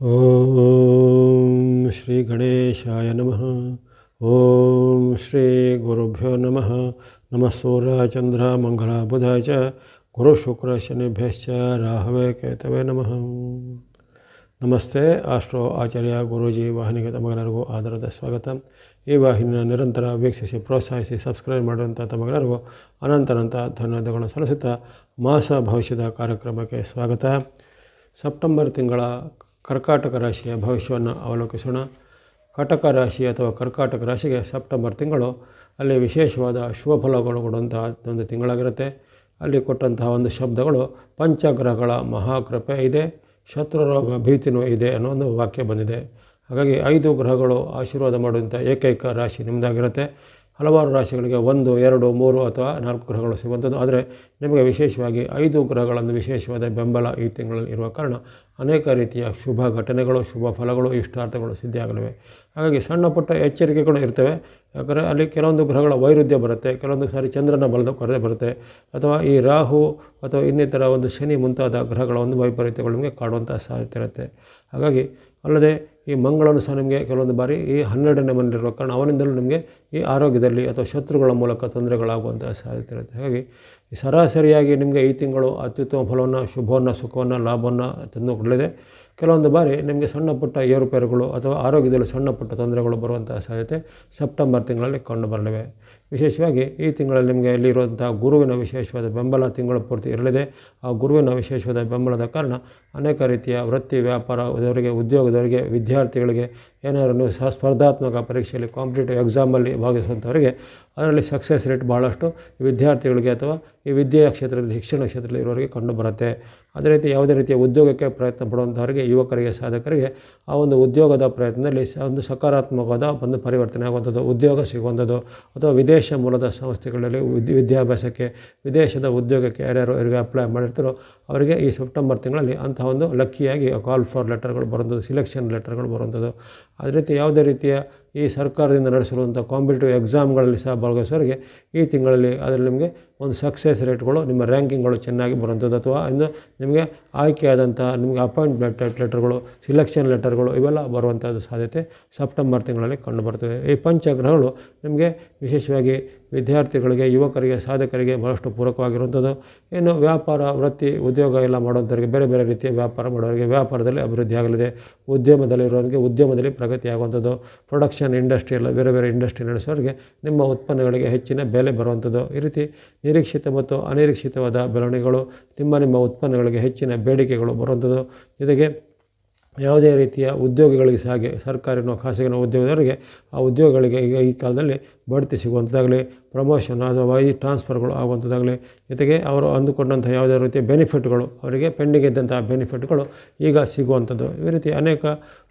ಓಂ ಶ್ರೀ ಗಣೇಶಾಯ ನಮಃ ಓಂ ಶ್ರೀ ಗುರುಭ್ಯೋ ನಮಃ ನಮಃ ಸೂರ್ಯ ಚಂದ್ರ ಮಂಗಳ ಬುಧ ಚ ಗುರು ಶುಕ್ರ ಶನಿಭ್ಯಶ್ಚ ರಾಹವೇ ಕೇತವೇ ನಮಃ ನಮಸ್ತೆ ಆಸ್ಟ್ರೋ ಆಚಾರ್ಯ ಗುರೂಜಿ ವಾಹಿನಿಗೆ ತಮಗೆಲ್ಲರಿಗೂ ಆಧಾರದ ಸ್ವಾಗತ ಈ ವಾಹಿನಿನ ನಿರಂತರ ವೀಕ್ಷಿಸಿ ಪ್ರೋತ್ಸಾಹಿಸಿ ಸಬ್ಸ್ಕ್ರೈಬ್ ಮಾಡುವಂಥ ತಮಗೆಲ್ಲರಿಗೂ ಅನಂತನಂತ ಧನ್ಯವಾದಗಳನ್ನು ಸಲ್ಲಿಸುತ್ತಾ ಮಾಸ ಭವಿಷ್ಯದ ಕಾರ್ಯಕ್ರಮಕ್ಕೆ ಸ್ವಾಗತ ಸೆಪ್ಟೆಂಬರ್ ತಿಂಗಳ ಕರ್ಕಾಟಕ ರಾಶಿಯ ಭವಿಷ್ಯವನ್ನು ಅವಲೋಕಿಸೋಣ. ಕಟಕ ರಾಶಿ ಅಥವಾ ಕರ್ಕಾಟಕ ರಾಶಿಗೆ ಸೆಪ್ಟೆಂಬರ್ ತಿಂಗಳು ಅಲ್ಲಿ ವಿಶೇಷವಾದ ಶುಭ ಫಲಗಳು ಕೊಡುವಂತಹ ಒಂದು ತಿಂಗಳಾಗಿರುತ್ತೆ. ಅಲ್ಲಿ ಕೊಟ್ಟಂತಹ ಒಂದು ಶಬ್ದಗಳು ಪಂಚಗ್ರಹಗಳ ಮಹಾಕೃಪೆ ಇದೆ, ಶತ್ರುರೋಗ ಭೀತಿನೂ ಇದೆ ಅನ್ನೋ ಒಂದು ವಾಕ್ಯ ಬಂದಿದೆ. ಹಾಗಾಗಿ ಐದು ಗ್ರಹಗಳು ಆಶೀರ್ವಾದ ಮಾಡುವಂಥ ಏಕೈಕ ರಾಶಿ ನಿಮ್ಮದಾಗಿರುತ್ತೆ ಹಲವಾರು ರಾಶಿಗಳಿಗೆ ಒಂದು, ಎರಡು, ಮೂರು ಅಥವಾ ನಾಲ್ಕು ಗ್ರಹಗಳು ಸಿಗುವಂಥದ್ದು. ಆದರೆ ನಿಮಗೆ ವಿಶೇಷವಾಗಿ ಐದು ಗ್ರಹಗಳನ್ನು ವಿಶೇಷವಾದ ಬೆಂಬಲ ಈ ತಿಂಗಳಲ್ಲಿ ಇರುವ ಕಾರಣ ಅನೇಕ ರೀತಿಯ ಶುಭ ಘಟನೆಗಳು, ಶುಭ ಫಲಗಳು, ಇಷ್ಟಾರ್ಥಗಳು ಸಿದ್ಧಿಯಾಗಲಿವೆ. ಹಾಗಾಗಿ ಸಣ್ಣ ಪುಟ್ಟ ಎಚ್ಚರಿಕೆಗಳು ಇರ್ತವೆ. ಯಾಕಂದರೆ ಅಲ್ಲಿ ಕೆಲವೊಂದು ಗ್ರಹಗಳ ವೈರುಧ್ಯ ಬರುತ್ತೆ, ಕೆಲವೊಂದು ಸಾರಿ ಚಂದ್ರನ ಬಲದ ಕೊರತೆ ಬರುತ್ತೆ, ಅಥವಾ ಈ ರಾಹು ಅಥವಾ ಇನ್ನಿತರ ಒಂದು ಶನಿ ಮುಂತಾದ ಗ್ರಹಗಳ ಒಂದು ವೈಪರೀತ್ಯಗಳು ನಿಮಗೆ ಕಾಡುವಂಥ ಸಾಧ್ಯತೆ ಇರುತ್ತೆ. ಹಾಗಾಗಿ ಅಲ್ಲದೆ ಈ ಮಂಗಳನು ಸಹ ನಿಮಗೆ ಕೆಲವೊಂದು ಬಾರಿ ಈ ಹನ್ನೆರಡನೇ ಮನೆಯಲ್ಲಿರುವ ಕಾರಣ ಅವನಿಂದಲೂ ನಿಮಗೆ ಈ ಆರೋಗ್ಯದಲ್ಲಿ ಅಥವಾ ಶತ್ರುಗಳ ಮೂಲಕ ತೊಂದರೆಗಳಾಗುವಂಥ ಸಾಧ್ಯತೆ ಇರುತ್ತೆ. ಹಾಗಾಗಿ ಸರಾಸರಿಯಾಗಿ ನಿಮಗೆ ಈ ತಿಂಗಳು ಅತ್ಯುತ್ತಮ ಫಲವನ್ನು, ಶುಭವನ್ನು, ಸುಖವನ್ನು, ಲಾಭವನ್ನು ತಂದುಕೊಡಲಿದೆ ಕೆಲವೊಂದು ಬಾರಿ ನಿಮಗೆ ಸಣ್ಣ ಪುಟ್ಟ ಏರುಪೇರುಗಳು ಅಥವಾ ಆರೋಗ್ಯದಲ್ಲಿ ಸಣ್ಣ ಪುಟ್ಟ ತೊಂದರೆಗಳು ಬರುವಂತಹ ಸಾಧ್ಯತೆ ಸೆಪ್ಟೆಂಬರ್ ತಿಂಗಳಲ್ಲಿ ಕಂಡುಬರಲಿವೆ ವಿಶೇಷವಾಗಿ ಈ ತಿಂಗಳಲ್ಲಿ ನಿಮಗೆ ಇಲ್ಲಿರುವಂಥ ಗುರುವಿನ ವಿಶೇಷವಾದ ಬೆಂಬಲ ತಿಂಗಳ ಪೂರ್ತಿ ಇರಲಿದೆ. ಆ ಗುರುವಿನ ವಿಶೇಷವಾದ ಬೆಂಬಲದ ಕಾರಣ ಅನೇಕ ರೀತಿಯ ವೃತ್ತಿ, ವ್ಯಾಪಾರದವರಿಗೆ, ಉದ್ಯೋಗದವರಿಗೆ, ವಿದ್ಯಾರ್ಥಿಗಳಿಗೆ ಏನಾದರೂ ನೀವು ಸ್ಪರ್ಧಾತ್ಮಕ ಪರೀಕ್ಷೆಯಲ್ಲಿ ಕಾಂಪಿಟೇಟಿವ್ ಎಕ್ಸಾಮಲ್ಲಿ ಭಾಗವಹಿಸುವಂಥವರಿಗೆ ಅದರಲ್ಲಿ ಸಕ್ಸಸ್ ರೇಟ್ ಭಾಳಷ್ಟು ವಿದ್ಯಾರ್ಥಿಗಳಿಗೆ ಅಥವಾ ಈ ವಿದ್ಯೆಯ ಕ್ಷೇತ್ರದಲ್ಲಿ, ಶಿಕ್ಷಣ ಕ್ಷೇತ್ರದಲ್ಲಿ ಇರೋರಿಗೆ ಕಂಡು ಬರುತ್ತೆ. ಅದೇ ರೀತಿ ಯಾವುದೇ ರೀತಿಯ ಉದ್ಯೋಗಕ್ಕೆ ಪ್ರಯತ್ನ ಪಡುವಂಥವರಿಗೆ ಯುವಕರಿಗೆ, ಸಾಧಕರಿಗೆ ಆ ಒಂದು ಉದ್ಯೋಗದ ಪ್ರಯತ್ನದಲ್ಲಿ ಒಂದು ಸಕಾರಾತ್ಮಕವಾದ ಒಂದು ಪರಿವರ್ತನೆ ಆಗುವಂಥದ್ದು, ಉದ್ಯೋಗ ಸಿಗುವಂಥದ್ದು. ಅಥವಾ ವಿದೇಶ ಮೂಲದ ಸಂಸ್ಥೆಗಳಲ್ಲಿ ವಿದ್ಯಾ ವಿದ್ಯಾಭ್ಯಾಸಕ್ಕೆ, ವಿದೇಶದ ಉದ್ಯೋಗಕ್ಕೆ ಯಾರ್ಯಾರು ಇವರಿಗೆ ಅಪ್ಲೈ ಮಾಡಿರ್ತಾರೋ ಅವರಿಗೆ ಈ ಸೆಪ್ಟೆಂಬರ್ ತಿಂಗಳಲ್ಲಿ ಅಂತಹ ಒಂದು ಲಕ್ಕಿಯಾಗಿ ಕಾಲ್ ಫಾರ್ ಲೆಟರ್ಗಳು ಬರುವಂಥದ್ದು ಸಿಲೆಕ್ಷನ್ ಲೆಟರ್ಗಳು ಬರುವಂಥದ್ದು. ಅದೇ ರೀತಿ ಯಾವುದೇ ರೀತಿಯ ಈ ಸರ್ಕಾರದಿಂದ ನಡೆಸಿರುವಂಥ ಕಾಂಪಿಟೇಟಿವ್ ಎಕ್ಸಾಮ್ಗಳಲ್ಲಿ ಸಹ ಭಾಗವಹಿಸೋರಿಗೆ ಈ ತಿಂಗಳಲ್ಲಿ ಅದರಲ್ಲಿ ನಿಮಗೆ ಒಂದು ಸಕ್ಸಸ್ ರೇಟ್ಗಳು ನಿಮ್ಮ ರ್ಯಾಂಕಿಂಗ್ಗಳು ಚೆನ್ನಾಗಿ ಬರುವಂಥದ್ದು ಅಥವಾ ಇನ್ನು ನಿಮಗೆ ಆಯ್ಕೆಯಾದಂಥ ನಿಮಗೆ ಅಪಾಯಿಂಟ್ಮೆಂಟ್ ಲೆಟರ್ಗಳು ಸಿಲೆಕ್ಷನ್ ಲೆಟರ್ಗಳು ಇವೆಲ್ಲ ಬರುವಂಥದ್ದು ಸಾಧ್ಯತೆ ಸೆಪ್ಟೆಂಬರ್ ತಿಂಗಳಲ್ಲಿ ಕಂಡುಬರ್ತವೆ ಈ ಪಂಚಗ್ರಹಗಳು ನಿಮಗೆ ವಿಶೇಷವಾಗಿ ವಿದ್ಯಾರ್ಥಿಗಳಿಗೆ, ಯುವಕರಿಗೆ, ಸಾಧಕರಿಗೆ ಬಹಳಷ್ಟು ಪೂರಕವಾಗಿರುವಂಥದ್ದು. ಇನ್ನು ವ್ಯಾಪಾರ, ವೃತ್ತಿ, ಉದ್ಯೋಗ ಎಲ್ಲ ಮಾಡುವಂಥವ್ರಿಗೆ ಬೇರೆ ಬೇರೆ ರೀತಿಯ ವ್ಯಾಪಾರ ಮಾಡೋರಿಗೆ ವ್ಯಾಪಾರದಲ್ಲಿ ಅಭಿವೃದ್ಧಿ ಆಗಲಿದೆ. ಉದ್ಯಮದಲ್ಲಿರೋರಿಗೆ ಉದ್ಯಮದಲ್ಲಿ ಪ್ರಗತಿ ಆಗುವಂಥದ್ದು. ಪ್ರೊಡಕ್ಷನ್ ಇಂಡಸ್ಟ್ರಿ ಎಲ್ಲ ಬೇರೆ ಬೇರೆ ಇಂಡಸ್ಟ್ರಿ ನಡೆಸೋರಿಗೆ ನಿಮ್ಮ ಉತ್ಪನ್ನಗಳಿಗೆ ಹೆಚ್ಚಿನ ಬೆಲೆ ಬರುವಂಥದ್ದು. ಈ ರೀತಿ ನಿರೀಕ್ಷಿತ ಮತ್ತು ಅನಿರೀಕ್ಷಿತವಾದ ಬೆಳವಣಿಗೆಗಳು ನಿಮ್ಮ ನಿಮ್ಮ ಉತ್ಪನ್ನಗಳಿಗೆ ಹೆಚ್ಚಿನ ಬೇಡಿಕೆಗಳು ಬರುವಂಥದ್ದು. ಜೊತೆಗೆ ಯಾವುದೇ ರೀತಿಯ ಉದ್ಯೋಗಿಗಳಿಗೆ ಸಹ ಹಾಗೆ ಸರ್ಕಾರಿನೋ ಖಾಸಗಿನೋ ಉದ್ಯೋಗದವರಿಗೆ ಆ ಉದ್ಯೋಗಗಳಿಗೆ ಈಗ ಈ ಕಾಲದಲ್ಲಿ ಬಡ್ತಿ ಸಿಗುವಂಥದ್ದಾಗಲಿ ಪ್ರಮೋಷನ್ ಅಥವಾ ಈ ಟ್ರಾನ್ಸ್ಫರ್ಗಳು ಆಗುವಂಥದ್ದಾಗಲಿ. ಜೊತೆಗೆ ಅವರು ಅಂದುಕೊಂಡಂಥ ಯಾವುದೇ ರೀತಿಯ ಬೆನಿಫಿಟ್ಗಳು ಅವರಿಗೆ ಪೆಂಡಿಂಗ್ ಇದ್ದಂಥ ಬೆನಿಫಿಟ್ಗಳು ಈಗ ಸಿಗುವಂಥದ್ದು. ಈ ರೀತಿ ಅನೇಕ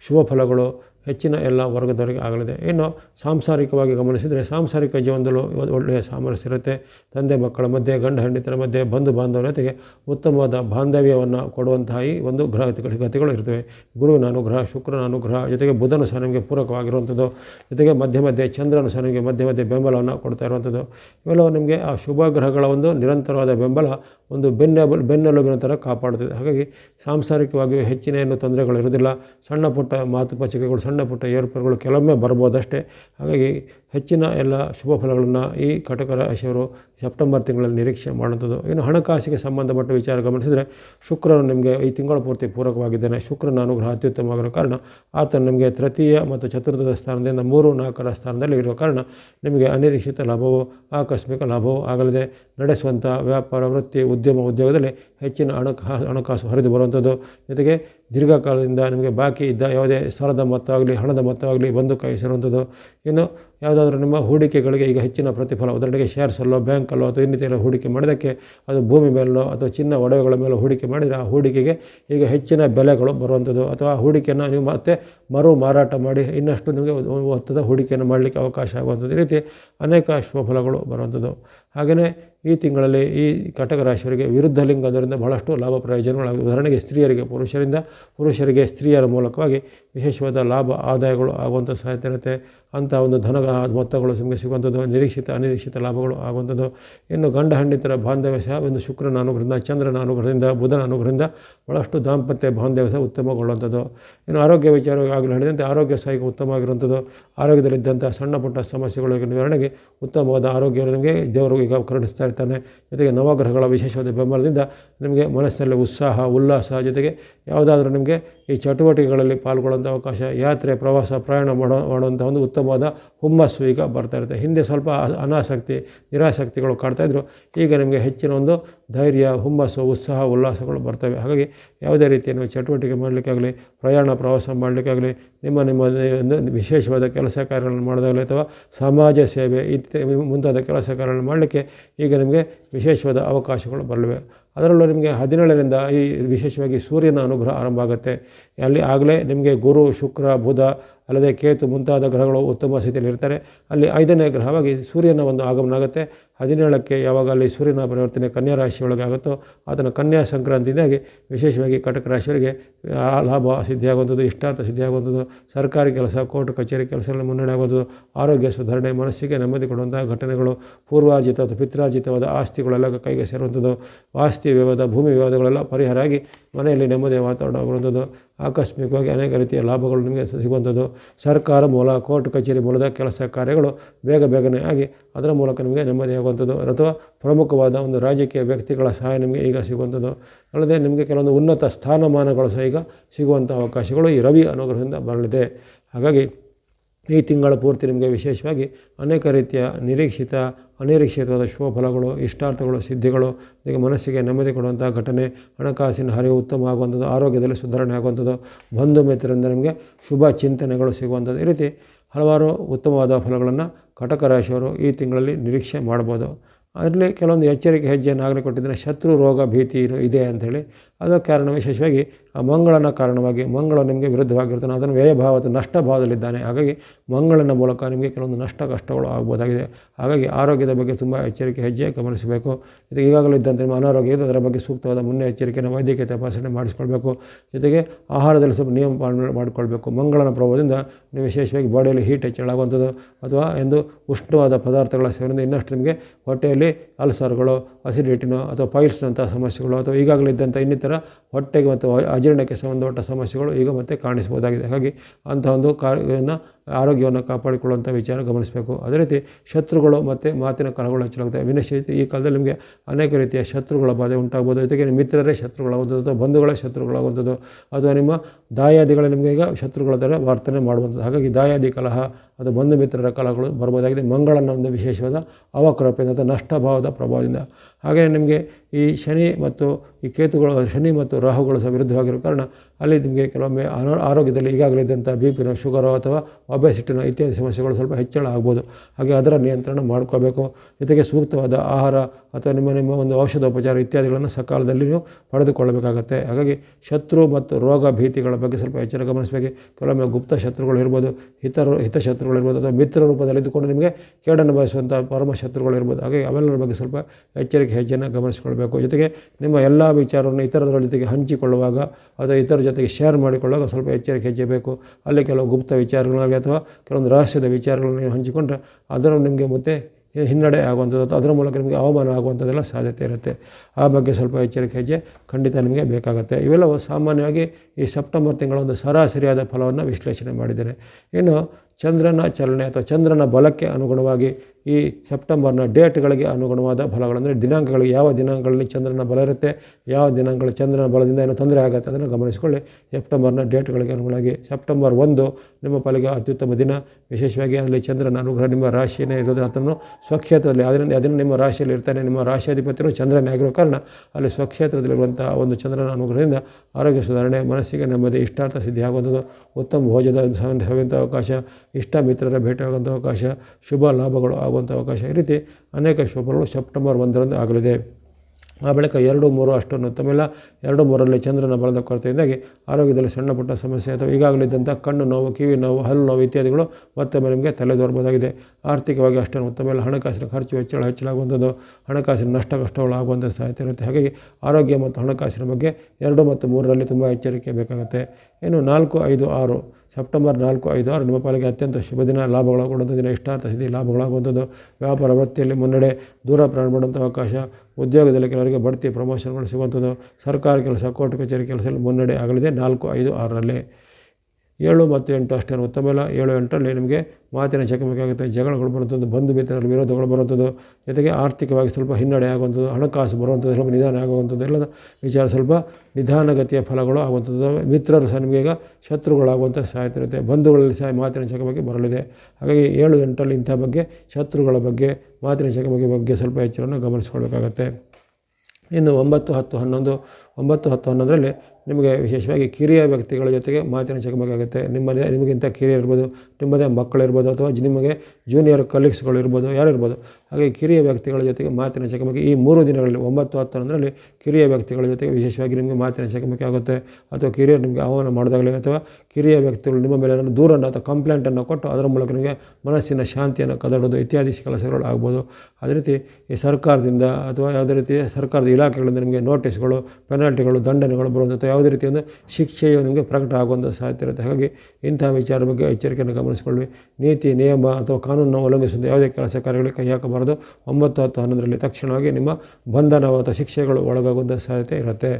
ಶುಭ ಫಲಗಳು ಹೆಚ್ಚಿನ ಎಲ್ಲ ವರ್ಗದವರಿಗೆ ಆಗಲಿದೆ. ಇನ್ನು ಸಾಂಸಾರಿಕವಾಗಿ ಗಮನಿಸಿದರೆ ಸಾಂಸಾರಿಕ ಜೀವನದಲ್ಲೂ ಒಳ್ಳೆಯ ಸಾಮರಸ್ಯ ಇರುತ್ತೆ. ತಂದೆ ಮಕ್ಕಳ ಮಧ್ಯೆ, ಗಂಡ ಹೆಂಡತಿರ ಮಧ್ಯೆ, ಬಂಧು ಬಾಂಧವರ ಜೊತೆಗೆ ಉತ್ತಮವಾದ ಬಾಂಧವ್ಯವನ್ನು ಕೊಡುವಂತಹ ಈ ಒಂದು ಗ್ರಹ ಗತಿಗಳು ಇರ್ತವೆ. ಗುರುವಿನ ಅನುಗ್ರಹ ಶುಕ್ರನ ಅನುಗ್ರಹ ಜೊತೆಗೆ ಬುಧನು ಸಹ ನಿಮಗೆ ಪೂರಕವಾಗಿರುವಂಥದ್ದು. ಜೊತೆಗೆ ಮಧ್ಯ ಮಧ್ಯೆ ಚಂದ್ರನು ಸಹ ನಿಮಗೆ ಮಧ್ಯ ಮಧ್ಯೆ ಬೆಂಬಲವನ್ನು ಕೊಡ್ತಾ ಇರುವಂಥದ್ದು. ಇವೆಲ್ಲವೂ ನಿಮಗೆ ಆ ಶುಭ ಗ್ರಹಗಳ ಒಂದು ನಿರಂತರವಾದ ಬೆಂಬಲ, ಒಂದು ಬೆನ್ನೆಬಲ್ ಬೆನ್ನೆಲುಬಿನ ಥರ ಕಾಪಾಡುತ್ತದೆ. ಹಾಗಾಗಿ ಸಾಂಸಾರಿಕವಾಗಿ ಹೆಚ್ಚಿನ ಏನು ತೊಂದರೆಗಳು ಇರೋದಿಲ್ಲ ಸಣ್ಣ ಪುಟ್ಟ ಮಾತುಪಚಿಕೆಗಳು ಸಣ್ಣ ಪುಟ್ಟ ಏರ್ಪೇರುಗಳು ಕೆಲವೊಮ್ಮೆ ಬರ್ಬೋದಷ್ಟೇ. ಹಾಗಾಗಿ ಹೆಚ್ಚಿನ ಎಲ್ಲ ಶುಭ ಫಲಗಳನ್ನು ಈ ಕಟಕ ರಾಶಿಯವರು ಸೆಪ್ಟೆಂಬರ್ ತಿಂಗಳಲ್ಲಿ ನಿರೀಕ್ಷೆ ಮಾಡುವಂಥದ್ದು. ಇನ್ನು ಹಣಕಾಸಿಗೆ ಸಂಬಂಧಪಟ್ಟ ವಿಚಾರ ಗಮನಿಸಿದರೆ ಶುಕ್ರನು ನಿಮಗೆ ಈ ತಿಂಗಳ ಪೂರ್ತಿ ಪೂರಕವಾಗಿದ್ದಾನೆ. ಶುಕ್ರನ ಅನುಗ್ರಹ ಅತ್ಯುತ್ತಮವಾಗಿರೋ ಕಾರಣ ಆತ ನಿಮಗೆ ತೃತೀಯ ಮತ್ತು ಚತುರ್ಥದ ಸ್ಥಾನದಿಂದ ಮೂರು ನಾಲ್ಕರ ಸ್ಥಾನದಲ್ಲಿ ಇರುವ ಕಾರಣ ನಿಮಗೆ ಅನಿರೀಕ್ಷಿತ ಲಾಭವೋ ಆಕಸ್ಮಿಕ ಲಾಭವೋ ಆಗಲಿದೆ. ನಡೆಸುವಂಥ ವ್ಯಾಪಾರ, ವೃತ್ತಿ, ಉದ್ಯಮ ಉದ್ಯೋಗದಲ್ಲಿ ಹೆಚ್ಚಿನ ಹಣಕಾ, ಹಣಕಾಸು ಹರಿದು ಬರುವಂಥದ್ದು. ಜೊತೆಗೆ ದೀರ್ಘಕಾಲದಿಂದ ನಿಮಗೆ ಬಾಕಿ ಇದ್ದ ಯಾವುದೇ ಸಾಲದ ಮೊತ್ತವಾಗಲಿ ಹಣದ ಮೊತ್ತವಾಗಲಿ ಬಂದು ಕೈ ಸೇರುವಂಥದ್ದು. ಇನ್ನು ಯಾವುದಾದ್ರೂ ನಿಮ್ಮ ಹೂಡಿಕೆಗಳಿಗೆ ಈಗ ಹೆಚ್ಚಿನ ಪ್ರತಿಫಲ, ಉದಾಹರಣೆಗೆ ಶೇರ್ಸಲ್ಲೋ ಬ್ಯಾಂಕಲ್ಲೋ ಅಥವಾ ಇನ್ನಿತರ ಹೂಡಿಕೆ ಮಾಡೋದಕ್ಕೆ ಅದು ಭೂಮಿ ಮೇಲೋ ಅಥವಾ ಚಿನ್ನ ಒಡವೆಗಳ ಮೇಲೆ ಹೂಡಿಕೆ ಮಾಡಿದರೆ ಆ ಹೂಡಿಕೆಗೆ ಈಗ ಹೆಚ್ಚಿನ ಬೆಲೆಗಳು ಬರುವಂಥದ್ದು. ಅಥವಾ ಆ ಹೂಡಿಕೆಯನ್ನು ನೀವು ಮತ್ತೆ ಮರು ಮಾರಾಟ ಮಾಡಿ ಇನ್ನಷ್ಟು ನಿಮಗೆ ಒತ್ತದ ಹೂಡಿಕೆಯನ್ನು ಮಾಡಲಿಕ್ಕೆ ಅವಕಾಶ ಆಗುವಂಥದ್ದು. ಈ ರೀತಿ ಅನೇಕ ಶುಭಫಲಗಳು ಬರುವಂಥದ್ದು. ಹಾಗೆಯೇ ಈ ತಿಂಗಳಲ್ಲಿ ಈ ಕಟಕ ರಾಶಿಯವರಿಗೆ ವಿರುದ್ಧ ಲಿಂಗದರಿಂದ ಬಹಳಷ್ಟು ಲಾಭ ಪ್ರಯೋಜನಗಳಾಗಿವೆ. ಉದಾಹರಣೆಗೆ ಸ್ತ್ರೀಯರಿಗೆ, ಪುರುಷರಿಂದ ಪುರುಷರಿಗೆ ಸ್ತ್ರೀಯರ ಮೂಲಕವಾಗಿ ವಿಶೇಷವಾದ ಲಾಭ ಆದಾಯಗಳು ಆಗುವಂಥ ಸಾಧ್ಯತೆ ಇರುತ್ತೆ. ಅಂಥ ಒಂದು ಧನ ಮೊತ್ತಗಳು ನಿಮಗೆ ಸಿಗುವಂಥದ್ದು, ನಿರೀಕ್ಷಿತ ಅನಿರೀಕ್ಷಿತ ಲಾಭಗಳು ಆಗುವಂಥದ್ದು. ಇನ್ನು ಗಂಡ ಹೆಂಡಿತರ ಬಾಂಧವ್ಯ ಸಹ ಒಂದು ಶುಕ್ರನ ಅನುಗ್ರಹದಿಂದ, ಚಂದ್ರನ ಅನುಗ್ರಹದಿಂದ, ಬುಧನ ಅನುಗ್ರಹದಿಂದ ಭಾಳಷ್ಟು ದಾಂಪತ್ಯ ಬಾಂಧವ್ಯ ಸಹ ಉತ್ತಮಗೊಳ್ಳುವಂಥದ್ದು. ಇನ್ನು ಆರೋಗ್ಯ ವಿಚಾರವಾಗಿ ಆಗಲಿ ಹೇಳಿದಂತೆ ಆರೋಗ್ಯ ಸಹ ಈಗ ಉತ್ತಮವಾಗಿರುವಂಥದ್ದು ಆರೋಗ್ಯದಲ್ಲಿದ್ದಂಥ ಸಣ್ಣ ಪುಟ್ಟ ಸಮಸ್ಯೆಗಳಿಗೆ ನಿವಾರಣೆಗೆ ಉತ್ತಮವಾದ ಆರೋಗ್ಯ ನಿಮಗೆ ದೇವರು ಈಗ ಕರುಣಿಸ್ತಾ ಇರ್ತಾನೆ. ಜೊತೆಗೆ ನವಗ್ರಹಗಳ ವಿಶೇಷವಾದ ಬೆಂಬಲದಿಂದ ನಿಮಗೆ ಮನಸ್ಸಿನಲ್ಲಿ ಉತ್ಸಾಹ, ಉಲ್ಲಾಸ ಜೊತೆಗೆ ಯಾವುದಾದ್ರೂ ನಿಮಗೆ ಈ ಚಟುವಟಿಕೆಗಳಲ್ಲಿ ಪಾಲ್ಗೊಳ್ಳುವಂಥ ಅವಕಾಶ, ಯಾತ್ರೆ, ಪ್ರವಾಸ, ಪ್ರಯಾಣ ಮಾಡೋ, ಮಾಡುವಂಥ ಒಂದು ಉತ್ತಮವಾದ ಹುಮ್ಮಸ್ಸು ಈಗ ಬರ್ತಾ ಇರುತ್ತೆ. ಹಿಂದೆ ಸ್ವಲ್ಪ ಅನಾಸಕ್ತಿ, ನಿರಾಸಕ್ತಿಗಳು ಕಾಡ್ತಾಯಿದ್ರು ಈಗ ನಿಮಗೆ ಹೆಚ್ಚಿನ ಒಂದು ಧೈರ್ಯ, ಹುಮ್ಮಸ್ಸು, ಉತ್ಸಾಹ, ಉಲ್ಲಾಸಗಳು ಬರ್ತವೆ. ಹಾಗಾಗಿ ಯಾವುದೇ ರೀತಿಯ ನೀವು ಚಟುವಟಿಕೆ ಮಾಡಲಿಕ್ಕಾಗಲಿ, ಪ್ರಯಾಣ, ಪ್ರವಾಸ ಮಾಡಲಿಕ್ಕಾಗಲಿ, ನಿಮ್ಮ ನಿಮ್ಮ ಒಂದು ವಿಶೇಷವಾದ ಕೆಲಸ ಕಾರ್ಯಗಳನ್ನು ಮಾಡೋದಾಗಲಿ ಅಥವಾ ಸಮಾಜ ಸೇವೆ ಇತ್ಯ ಮುಂತಾದ ಕೆಲಸ ಕಾರ್ಯಗಳನ್ನು ಮಾಡಲಿಕ್ಕೆ ಈಗ ನಿಮಗೆ ವಿಶೇಷವಾದ ಅವಕಾಶಗಳು ಬರಲಿವೆ. ಅದರಲ್ಲೂ ನಿಮಗೆ ಹದಿನೇಳರಿಂದ ಈ ವಿಶೇಷವಾಗಿ ಸೂರ್ಯನ ಅನುಗ್ರಹ ಆರಂಭ ಆಗುತ್ತೆ. ಅಲ್ಲಿ ಆಗಲೇ ನಿಮಗೆ ಗುರು, ಶುಕ್ರ, ಬುಧ ಅಲ್ಲದೆ ಕೇತು ಮುಂತಾದ ಗ್ರಹಗಳು ಉತ್ತಮ ಸ್ಥಿತಿಯಲ್ಲಿ ಇರ್ತಾರೆ. ಅಲ್ಲಿ ಐದನೇ ಗ್ರಹವಾಗಿ ಸೂರ್ಯನ ಒಂದು ಆಗಮನ ಆಗುತ್ತೆ. ಹದಿನೇಳಕ್ಕೆ ಯಾವಾಗ ಅಲ್ಲಿ ಸೂರ್ಯನ ಪರಿವರ್ತನೆ ಕನ್ಯಾ ರಾಶಿಯೊಳಗೆ ಆಗುತ್ತೋ ಅದನ್ನು ಕನ್ಯಾ ಸಂಕ್ರಾಂತಿಯಿಂದಾಗಿ ವಿಶೇಷವಾಗಿ ಕಟಕ ರಾಶಿಯವರಿಗೆ ಲಾಭ ಸಿದ್ಧಿಯಾಗುವಂಥದ್ದು, ಇಷ್ಟಾರ್ಥ ಸಿದ್ಧಿಯಾಗುವಂಥದ್ದು, ಸರ್ಕಾರಿ ಕೆಲಸ, ಕೋರ್ಟ್ ಕಚೇರಿ ಕೆಲಸಗಳಲ್ಲಿ ಮುನ್ನಡೆ ಆಗುವಂಥದ್ದು ಆರೋಗ್ಯ ಸುಧಾರಣೆ, ಮನಸ್ಸಿಗೆ ನೆಮ್ಮದಿ ಕೊಡುವಂಥ ಘಟನೆಗಳು, ಪೂರ್ವಾರ್ಜಿತ ಅಥವಾ ಪಿತ್ರಾರ್ಜಿತವಾದ ಆಸ್ತಿಗಳೆಲ್ಲ ಕೈಗೆ ಸೇರುವಂಥದ್ದು, ಆಸ್ತಿ ವಿವಾದ, ಭೂಮಿ ವಿವಾದಗಳೆಲ್ಲ ಪರಿಹಾರ ಆಗಿ ಮನೆಯಲ್ಲಿ ನೆಮ್ಮದಿಯ ವಾತಾವರಣ ಆಗುವಂಥದ್ದು ಆಕಸ್ಮಿಕವಾಗಿ ಅನೇಕ ರೀತಿಯ ಲಾಭಗಳು ನಿಮಗೆ ಸಿಗುವಂಥದ್ದು. ಸರ್ಕಾರ ಮೂಲ, ಕೋರ್ಟ್ ಕಚೇರಿ ಮೂಲದ ಕೆಲಸ ಕಾರ್ಯಗಳು ಬೇಗ ಬೇಗನೆ ಆಗಿ ಅದರ ಮೂಲಕ ನಿಮಗೆ ನೆಮ್ಮದಿಯಾಗುವಂಥದ್ದು ಅಥವಾ ಪ್ರಮುಖವಾದ ಒಂದು ರಾಜಕೀಯ ವ್ಯಕ್ತಿಗಳ ಸಹಾಯ ನಿಮಗೆ ಈಗ ಸಿಗುವಂಥದ್ದು. ಅಲ್ಲದೆ ನಿಮಗೆ ಕೆಲವೊಂದು ಉನ್ನತ ಸ್ಥಾನಮಾನಗಳು ಸಹ ಈಗ ಸಿಗುವಂಥ ಅವಕಾಶಗಳು ಈ ರವಿ ಅನುಗ್ರಹದಿಂದ ಬರಲಿದೆ. ಹಾಗಾಗಿ ಈ ತಿಂಗಳ ಪೂರ್ತಿ ನಿಮಗೆ ವಿಶೇಷವಾಗಿ ಅನೇಕ ರೀತಿಯ ನಿರೀಕ್ಷಿತ, ಅನಿರೀಕ್ಷಿತವಾದ ಶುಭ ಫಲಗಳು ಇಷ್ಟಾರ್ಥಗಳು, ಸಿದ್ಧಿಗಳು, ನಿಮಗೆ ಮನಸ್ಸಿಗೆ ನೆಮ್ಮದಿ ಕೊಡುವಂಥ ಘಟನೆ, ಹಣಕಾಸಿನ ಹರಿವು ಉತ್ತಮ ಆಗುವಂಥದ್ದು, ಆರೋಗ್ಯದಲ್ಲಿ ಸುಧಾರಣೆ ಆಗುವಂಥದ್ದು ಬಂಧು ಮಿತ್ರರಿಂದ ನಿಮಗೆ ಶುಭ ಚಿಂತನೆಗಳು ಸಿಗುವಂಥದ್ದು. ಈ ರೀತಿ ಹಲವಾರು ಉತ್ತಮವಾದ ಫಲಗಳನ್ನು ಕಟಕ ರಾಶಿಯವರು ಈ ತಿಂಗಳಲ್ಲಿ ನಿರೀಕ್ಷೆ ಮಾಡ್ಬೋದು. ಅದರಲ್ಲಿ ಕೆಲವೊಂದು ಎಚ್ಚರಿಕೆ ಹೆಜ್ಜೆಯನ್ನು ಆಗಲೇ ಕೊಟ್ಟಿದ್ದರೆ. ಶತ್ರು ರೋಗ ಭೀತಿ ಇದೆ ಅಂಥೇಳಿ ಅದರ ಕಾರಣ ವಿಶೇಷವಾಗಿ ಆ ಮಂಗಳನ ಕಾರಣವಾಗಿ ಮಂಗಳ ನಿಮಗೆ ವಿರುದ್ಧವಾಗಿರ್ತಾನೆ ಅದನ್ನು ವ್ಯಯಭಾವದ ನಷ್ಟ ಭಾವದಲ್ಲಿದ್ದಾನೆ ಹಾಗಾಗಿ ಮಂಗಳನ ಮೂಲಕ ನಿಮಗೆ ಕೆಲವೊಂದು ನಷ್ಟ ಕಷ್ಟಗಳು ಆಗ್ಬೋದಾಗಿದೆ. ಹಾಗಾಗಿ ಆರೋಗ್ಯದ ಬಗ್ಗೆ ತುಂಬ ಎಚ್ಚರಿಕೆ ಹೆಜ್ಜೆ ಗಮನಿಸಬೇಕು. ಜೊತೆಗೆ ಈಗಾಗಲೇ ಇದ್ದಂತೆ ನಿಮ್ಮ ಅನಾರೋಗ್ಯ ಇದೆ ಅದರ ಬಗ್ಗೆ ಸೂಕ್ತವಾದ ಮುನ್ನೆಚ್ಚರಿಕೆಯನ್ನು ವೈದ್ಯಕೀಯ ತಪಾಸಣೆ ಮಾಡಿಸ್ಕೊಳ್ಬೇಕು. ಜೊತೆಗೆ ಆಹಾರದಲ್ಲಿ ಸ್ವಲ್ಪ ನಿಯಮ ಮಾಡಿಕೊಳ್ಬೇಕು. ಮಂಗಳನ ಪ್ರಭಾವದಿಂದ ನೀವು ವಿಶೇಷವಾಗಿ ಬಾಡಿಯಲ್ಲಿ ಹೀಟ್ ಹೆಚ್ಚಳಾಗುವಂಥದ್ದು ಅಥವಾ ಎಂದು ಉಷ್ಣವಾದ ಪದಾರ್ಥಗಳ ಸೇವನೆಯಿಂದ ಇನ್ನಷ್ಟು ನಿಮಗೆ ಹೊಟ್ಟೆಯಲ್ಲಿ ಅಲ್ಸರ್ಗಳು, ಅಸಿಡಿಟಿನೋ ಅಥವಾ ಪೈಲ್ಸ್ನಂಥ ಸಮಸ್ಯೆಗಳು ಅಥವಾ ಈಗಾಗಲೇ ಇದ್ದಂಥ ಇನ್ನಿತರ ಹೊಟ್ಟೆಗೆ ಮತ್ತು ಅಜೀರ್ಣಕ್ಕೆ ಸಂಬಂಧಪಟ್ಟ ಸಮಸ್ಯೆಗಳು ಈಗ ಮತ್ತೆ ಕಾಣಿಸ್ಬೋದಾಗಿದೆ ಹಾಗಾಗಿ ಅಂಥ ಒಂದು ಕಾರ್ಯವನ್ನು ಆರೋಗ್ಯವನ್ನು ಕಾಪಾಡಿಕೊಳ್ಳುವಂಥ ವಿಚಾರ ಗಮನಿಸಬೇಕು. ಅದೇ ರೀತಿ ಶತ್ರುಗಳು ಮತ್ತು ಮಾತಿನ ಕಲಗಳು ಹೆಚ್ಚಾಗುತ್ತೆ. ವಿನಶ್ಚಿತ ಈ ಕಾಲದಲ್ಲಿ ನಿಮಗೆ ಅನೇಕ ರೀತಿಯ ಶತ್ರುಗಳ ಬಾಧೆ ಉಂಟಾಗ್ಬೋದು. ಜೊತೆಗೆ ನಿಮ್ಮ ಮಿತ್ರರೇ ಶತ್ರುಗಳಾಗುವಂಥದ್ದು ಅಥವಾ ಬಂಧುಗಳೇ ಶತ್ರುಗಳಾಗುವಂಥದ್ದು, ಅಥವಾ ನಿಮ್ಮ ದಾಯಾದಿಗಳ ನಿಮಗೆ ಈಗ ಶತ್ರುಗಳ ಥರ ವರ್ತನೆ ಮಾಡುವಂಥದ್ದು. ಹಾಗಾಗಿ ದಾಯಾದಿ ಕಲಹ, ಅದು ಬಂಧು ಮಿತ್ರರ ಕಲಹಗಳು ಬರ್ಬೋದಾಗಿದೆ. ಮಂಗಳನ ಒಂದು ವಿಶೇಷವಾದ ಅವಕೃಪೆಯಿಂದ ಅಥವಾ ನಷ್ಟಭಾವದ ಪ್ರಭಾವದಿಂದ ಹಾಗೆಯೇ ನಿಮಗೆ ಈ ಶನಿ ಮತ್ತು ಈ ಕೇತುಗಳು, ಶನಿ ಮತ್ತು ರಾಹುಗಳು ಸಹ ವಿರುದ್ಧವಾಗಿರೋ ಕಾರಣ ಅಲ್ಲಿ ನಿಮಗೆ ಕೆಲವೊಮ್ಮೆ ಅನಾ ಆರೋಗ್ಯದಲ್ಲಿ ಈಗಾಗಲೇ ಇದ್ದಂಥ ಬಿ ಪಿನೋ ಶುಗರೋ ಅಥವಾ ಒಬೆಸಿಟಿನೋ ಇತ್ಯಾದಿ ಸಮಸ್ಯೆಗಳು ಸ್ವಲ್ಪ ಹೆಚ್ಚಳ ಆಗ್ಬೋದು. ಹಾಗೆ ಅದರ ನಿಯಂತ್ರಣ ಮಾಡ್ಕೋಬೇಕು. ಜೊತೆಗೆ ಸೂಕ್ತವಾದ ಆಹಾರ ಅಥವಾ ನಿಮ್ಮ ನಿಮ್ಮ ಒಂದು ಔಷಧೋಪಚಾರ ಇತ್ಯಾದಿಗಳನ್ನು ಸಕಾಲದಲ್ಲಿ ನೀವು ಪಡೆದುಕೊಳ್ಳಬೇಕಾಗತ್ತೆ. ಹಾಗಾಗಿ ಶತ್ರು ಮತ್ತು ರೋಗ ಭೀತಿಗಳ ಬಗ್ಗೆ ಸ್ವಲ್ಪ ಎಚ್ಚರ ಗಮನಿಸಬೇಕು. ಕೆಲವೊಮ್ಮೆ ಗುಪ್ತ ಶತ್ರುಗಳು ಇರ್ಬೋದು, ಹಿತರು, ಹಿತಶತ್ರುಗಳು ಇರ್ಬೋದು ಅಥವಾ ಮಿತ್ರ ರೂಪದಲ್ಲಿ ಇದ್ದುಕೊಂಡು ನಿಮಗೆ ಕೇಡನ್ನು ಬಯಸುವಂಥ ಪರಮ ಶತ್ರುಗಳು ಇರ್ಬೋದು. ಹಾಗೆ ಅವೆಲ್ಲರ ಬಗ್ಗೆ ಸ್ವಲ್ಪ ಎಚ್ಚರಿಕೆ ಹೆಜ್ಜೆಯನ್ನು ಗಮನಿಸಿಕೊಳ್ಬೇಕು. ಜೊತೆಗೆ ನಿಮ್ಮ ಎಲ್ಲ ವಿಚಾರವನ್ನು ಇತರರ ಜೊತೆಗೆ ಹಂಚಿಕೊಳ್ಳುವಾಗ ಅಥವಾ ಇತರ ಜೊತೆಗೆ ಶೇರ್ ಮಾಡಿಕೊಳ್ಳುವಾಗ ಸ್ವಲ್ಪ ಎಚ್ಚರಿಕೆ ಹೆಜ್ಜೆ ಬೇಕು. ಅಲ್ಲಿ ಕೆಲವು ಗುಪ್ತ ವಿಚಾರಗಳಾಗಲಿ ಅಥವಾ ಕೆಲವೊಂದು ರಹಸ್ಯದ ವಿಚಾರಗಳನ್ನು ನೀವು ಹಂಚಿಕೊಂಡ್ರೆ ಅದರ ನಿಮಗೆ ಮತ್ತೆ ಹಿನ್ನಡೆ ಆಗುವಂಥದ್ದು ಅದರ ಮೂಲಕ ನಿಮಗೆ ಅವಮಾನ ಆಗುವಂಥದ್ದೆಲ್ಲ ಸಾಧ್ಯತೆ ಇರುತ್ತೆ. ಆ ಬಗ್ಗೆ ಸ್ವಲ್ಪ ಎಚ್ಚರಿಕೆ ಹೆಜ್ಜೆ ಖಂಡಿತ ನಿಮಗೆ ಬೇಕಾಗುತ್ತೆ. ಇವೆಲ್ಲವೂ ಸಾಮಾನ್ಯವಾಗಿ ಈ ಸೆಪ್ಟೆಂಬರ್ ತಿಂಗಳ ಒಂದು ಸರಾಸರಿಯಾದ ಫಲವನ್ನು ವಿಶ್ಲೇಷಣೆ ಮಾಡಿದ್ದೇನೆ. ಇನ್ನು ಚಂದ್ರನ ಚಲನೆ ಅಥವಾ ಚಂದ್ರನ ಬಲಕ್ಕೆ ಅನುಗುಣವಾಗಿ ಈ ಸೆಪ್ಟೆಂಬರ್ನ ಡೇಟ್ಗಳಿಗೆ ಅನುಗುಣವಾದ ಫಲಗಳಂದರೆ ದಿನಾಂಕಗಳಿಗೆ ಯಾವ ದಿನಾಂಕಗಳಲ್ಲಿ ಚಂದ್ರನ ಬಲ ಇರುತ್ತೆ, ಯಾವ ದಿನಾಂಕಗಳಲ್ಲಿ ಚಂದ್ರನ ಬಲದಿಂದ ಏನೋ ತೊಂದರೆ ಆಗುತ್ತೆ ಅದನ್ನು ಗಮನಿಸಿಕೊಳ್ಳಿ. ಸೆಪ್ಟೆಂಬರ್ನ ಡೇಟ್ಗಳಿಗೆ ಅನುಗುಣವಾಗಿ ಸೆಪ್ಟೆಂಬರ್ ಒಂದು ನಿಮ್ಮ ಪಾಲಿಗೆ ಅತ್ಯುತ್ತಮ ದಿನ. ವಿಶೇಷವಾಗಿ ಅಲ್ಲಿ ಚಂದ್ರನ ಅನುಗ್ರಹ ನಿಮ್ಮ ರಾಶಿಯೇ ಇರೋದು ಅದನ್ನು ಸ್ವಕ್ಷೇತ್ರದಲ್ಲಿ, ಅದರಿಂದ ಅದನ್ನು ನಿಮ್ಮ ರಾಶಿಯಲ್ಲಿ ಇರ್ತಾನೆ, ನಿಮ್ಮ ರಾಶಿಯಾಧಿಪತಿಯೂ ಚಂದ್ರನೇ ಆಗಿರೋ ಕಾರಣ ಅಲ್ಲಿ ಸ್ವಕ್ಷೇತ್ರದಲ್ಲಿರುವಂಥ ಒಂದು ಚಂದ್ರನ ಅನುಗ್ರಹದಿಂದ ಆರೋಗ್ಯ ಸುಧಾರಣೆ, ಮನಸ್ಸಿಗೆ ನೆಮ್ಮದಿ, ಇಷ್ಟಾರ್ಥ ಸಿದ್ಧಿ ಆಗುವಂಥದ್ದು, ಉತ್ತಮ ಭೋಜನ ಅವಕಾಶ, ಇಷ್ಟ ಮಿತ್ರರ ಭೇಟಿಯಾಗುವಂಥ ಅವಕಾಶ, ಶುಭ ಲಾಭಗಳು ಆಗುವಂಥ ಅವಕಾಶ ಈ ರೀತಿ ಅನೇಕ ಶುಭಗಳು ಸೆಪ್ಟೆಂಬರ್ ಒಂದರಂದು ಆಗಲಿದೆ. ಆ ಬಳಿಕ ಎರಡು ಮೂರು ಅಷ್ಟನ್ನು ತಮ್ಮೆಲ್ಲ ಎರಡು ಮೂರರಲ್ಲಿ ಚಂದ್ರನ ಬಲದ ಕೊರತೆಯಿಂದಾಗಿ ಆರೋಗ್ಯದಲ್ಲಿ ಸಣ್ಣ ಪುಟ್ಟ ಸಮಸ್ಯೆ ಅಥವಾ ಈಗಾಗಲಿದ್ದಂಥ ಕಣ್ಣು ನೋವು, ಕಿವಿ ನೋವು, ಹಲ್ಲು ನೋವು ಇತ್ಯಾದಿಗಳು ಮತ್ತೊಮ್ಮೆ ನಿಮಗೆ ತಲೆದೋರ್ಬೋದಾಗಿದೆ. ಆರ್ಥಿಕವಾಗಿ ಅಷ್ಟನ್ನು ಮತ್ತೊಮ್ಮೆ ಹಣಕಾಸಿನ ಖರ್ಚು ಹೆಚ್ಚಳ ಹೆಚ್ಚಳಾಗುವಂಥದ್ದು, ಹಣಕಾಸಿನ ನಷ್ಟ ಕಷ್ಟಗಳು ಆಗುವಂಥ ಸಾಧ್ಯತೆ ಇರುತ್ತೆ. ಹಾಗಾಗಿ ಆರೋಗ್ಯ ಮತ್ತು ಹಣಕಾಸಿನ ಬಗ್ಗೆ ಎರಡು ಮತ್ತು ಮೂರರಲ್ಲಿ ತುಂಬ ಎಚ್ಚರಿಕೆ ಬೇಕಾಗುತ್ತೆ. ಇನ್ನು ನಾಲ್ಕು, ಐದು, ಆರು ಸೆಪ್ಟೆಂಬರ್ ನಾಲ್ಕು ಐದು ಆರು ನಿಮ್ಮ ಪಾಲಿಗೆ ಅತ್ಯಂತ ಶುಭ ದಿನ. ಲಾಭಗಳಾಗುವಂಥ ದಿನ ಇಷ್ಟಾರ್ಥ ಸಿದ್ಧಿ ಲಾಭಗಳಾಗುವಂಥದ್ದು. ವ್ಯಾಪಾರ ವೃತ್ತಿಯಲ್ಲಿ ಮುನ್ನಡೆ, ದೂರ ಪ್ರಯಾಣ ಮಾಡುವಂಥ ಅವಕಾಶ, ಉದ್ಯೋಗದಲ್ಲಿ ಕೆಲವರಿಗೆ ಬಡ್ತಿ, ಪ್ರಮೋಷನ್ಗಳು ಸಿಗುವಂಥದ್ದು. ಸರ್ಕಾರಿ ಕೆಲಸ, ಕೋರ್ಟ್ ಕಚೇರಿ ಕೆಲಸದಲ್ಲಿ ಮುನ್ನಡೆ ಆಗಲಿದೆ ನಾಲ್ಕು ಐದು ಆರರಲ್ಲಿ. ಏಳು ಮತ್ತು ಎಂಟು ಅಷ್ಟೇನು ಉತ್ತಮ ಇಲ್ಲ ಏಳು ಎಂಟರಲ್ಲಿ ನಿಮಗೆ ಮಾತಿನ ಚಕಮಕಾಗುತ್ತೆ ಜಗಳಗಳು ಬರುವಂಥದ್ದು ಬಂಧು ಮಿತ್ರರಲ್ಲಿ ವಿರೋಧಗಳು ಬರುವಂಥದ್ದು, ಜೊತೆಗೆ ಆರ್ಥಿಕವಾಗಿ ಸ್ವಲ್ಪ ಹಿನ್ನಡೆ ಆಗುವಂಥದ್ದು, ಹಣಕಾಸು ಬರುವಂಥದ್ದು, ಸ್ವಲ್ಪ ನಿಧಾನ ಆಗುವಂಥದ್ದು, ಎಲ್ಲದ ವಿಚಾರ ಸ್ವಲ್ಪ ನಿಧಾನಗತಿಯ ಫಲಗಳು ಆಗುವಂಥದ್ದು. ಮಿತ್ರರು ಸಹ ನಿಮಗೆ ಈಗ ಶತ್ರುಗಳಾಗುವಂಥ ಸಾಧ್ಯತೆ ಬಂಧುಗಳಲ್ಲಿ ಸಹ ಮಾತಿನ ಚಕಮಕಿ ಬರಲಿದೆ. ಹಾಗಾಗಿ ಏಳು ಎಂಟರಲ್ಲಿ ಇಂಥ ಬಗ್ಗೆ, ಶತ್ರುಗಳ ಬಗ್ಗೆ, ಮಾತಿನ ಚಕಮಕಿ ಬಗ್ಗೆ ಸ್ವಲ್ಪ ಹೆಚ್ಚಿನ ಗಮನಿಸ್ಕೊಳ್ಬೇಕಾಗತ್ತೆ. ಇನ್ನು ಒಂಬತ್ತು ಹತ್ತು ಹನ್ನೊಂದು, ಒಂಬತ್ತು ಹತ್ತು ಹನ್ನೊಂದರಲ್ಲಿ ನಿಮಗೆ ವಿಶೇಷವಾಗಿ ಕಿರಿಯ ವ್ಯಕ್ತಿಗಳ ಜೊತೆಗೆ ಮಾತಿನ ಚಕಮಕಿ ಆಗುತ್ತೆ. ನಿಮ್ಮದೇ, ನಿಮಗಿಂತ ಕಿರಿಯ ಇರ್ಬೋದು, ನಿಮ್ಮದೇ ಮಕ್ಕಳಿರ್ಬೋದು ಅಥವಾ ನಿಮಗೆ ಜೂನಿಯರ್ ಕಲೀಗ್ಸ್ಗಳು ಇರ್ಬೋದು, ಯಾರು ಇರ್ಬೋದು. ಹಾಗೆ ಕಿರಿಯ ವ್ಯಕ್ತಿಗಳ ಜೊತೆಗೆ ಮಾತಿನ ಚಕಮಕಿ ಈ ಮೂರು ದಿನಗಳಲ್ಲಿ, ಒಂಬತ್ತು, ಹತ್ತು ಹನ್ನೊಂದರಲ್ಲಿ ಕಿರಿಯ ವ್ಯಕ್ತಿಗಳ ಜೊತೆಗೆ ವಿಶೇಷವಾಗಿ ನಿಮಗೆ ಮಾತಿನ ಚಕಮಕಿ ಆಗುತ್ತೆ. ಅಥವಾ ಕಿರಿಯರು ನಿಮಗೆ ಆಹ್ವಾನ ಮಾಡಿದಾಗಲೇ ಅಥವಾ ಕಿರಿಯ ವ್ಯಕ್ತಿಗಳು ನಿಮ್ಮ ಮೇಲೆ ಏನಾದರೂ ದೂರನ್ನು ಅಥವಾ ಕಂಪ್ಲೇಂಟನ್ನು ಕೊಟ್ಟು ಅದರ ಮೂಲಕ ನಿಮಗೆ ಮನಸ್ಸಿನ ಶಾಂತಿಯನ್ನು ಕದಡೋದು ಇತ್ಯಾದಿ ಕೆಲಸಗಳು ಆಗ್ಬೋದು. ಅದೇ ರೀತಿ ಈ ಸರ್ಕಾರದಿಂದ ಅಥವಾ ಯಾವುದೇ ರೀತಿ ಸರ್ಕಾರದ ಇಲಾಖೆಗಳಿಂದ ನಿಮಗೆ ನೋಟಿಸ್ಗಳು ಪೆನಾಲ್ಟಿಗಳು ದಂಡನೆಗಳು ಬರುವಂಥ ಅಥವಾ ಯಾವುದೇ ರೀತಿಯಿಂದ ಶಿಕ್ಷೆಯು ನಿಮಗೆ ಪ್ರಕಟ ಆಗುವಂಥ ಸಾಧ್ಯತೆ ಇರುತ್ತೆ. ಹಾಗಾಗಿ ಇಂತಹ ವಿಚಾರ ಬಗ್ಗೆ ಎಚ್ಚರಿಕೆಯನ್ನು ಗಮನಿಸಿಕೊಳ್ಳಿ. ನೀತಿ, ನಿಯಮ ಅಥವಾ ಕಾನೂನನ್ನು ಉಲ್ಲಂಘಿಸುವಂಥ ಯಾವುದೇ ಕೆಲಸ ಕಾರ್ಯಗಳಿಗೆ ಕೈ ಹಾಕಬಾರದು. ಒಂಬತ್ತು ಹತ್ತು ಹನ್ನೊಂದರಲ್ಲಿ ತಕ್ಷಣವಾಗಿ ನಿಮ್ಮ ಬಂಧನ ಅಥವಾ ಶಿಕ್ಷೆಗಳು ಒಳಗಾಗುವಂಥ ಸಾಧ್ಯತೆ ಇರುತ್ತೆ.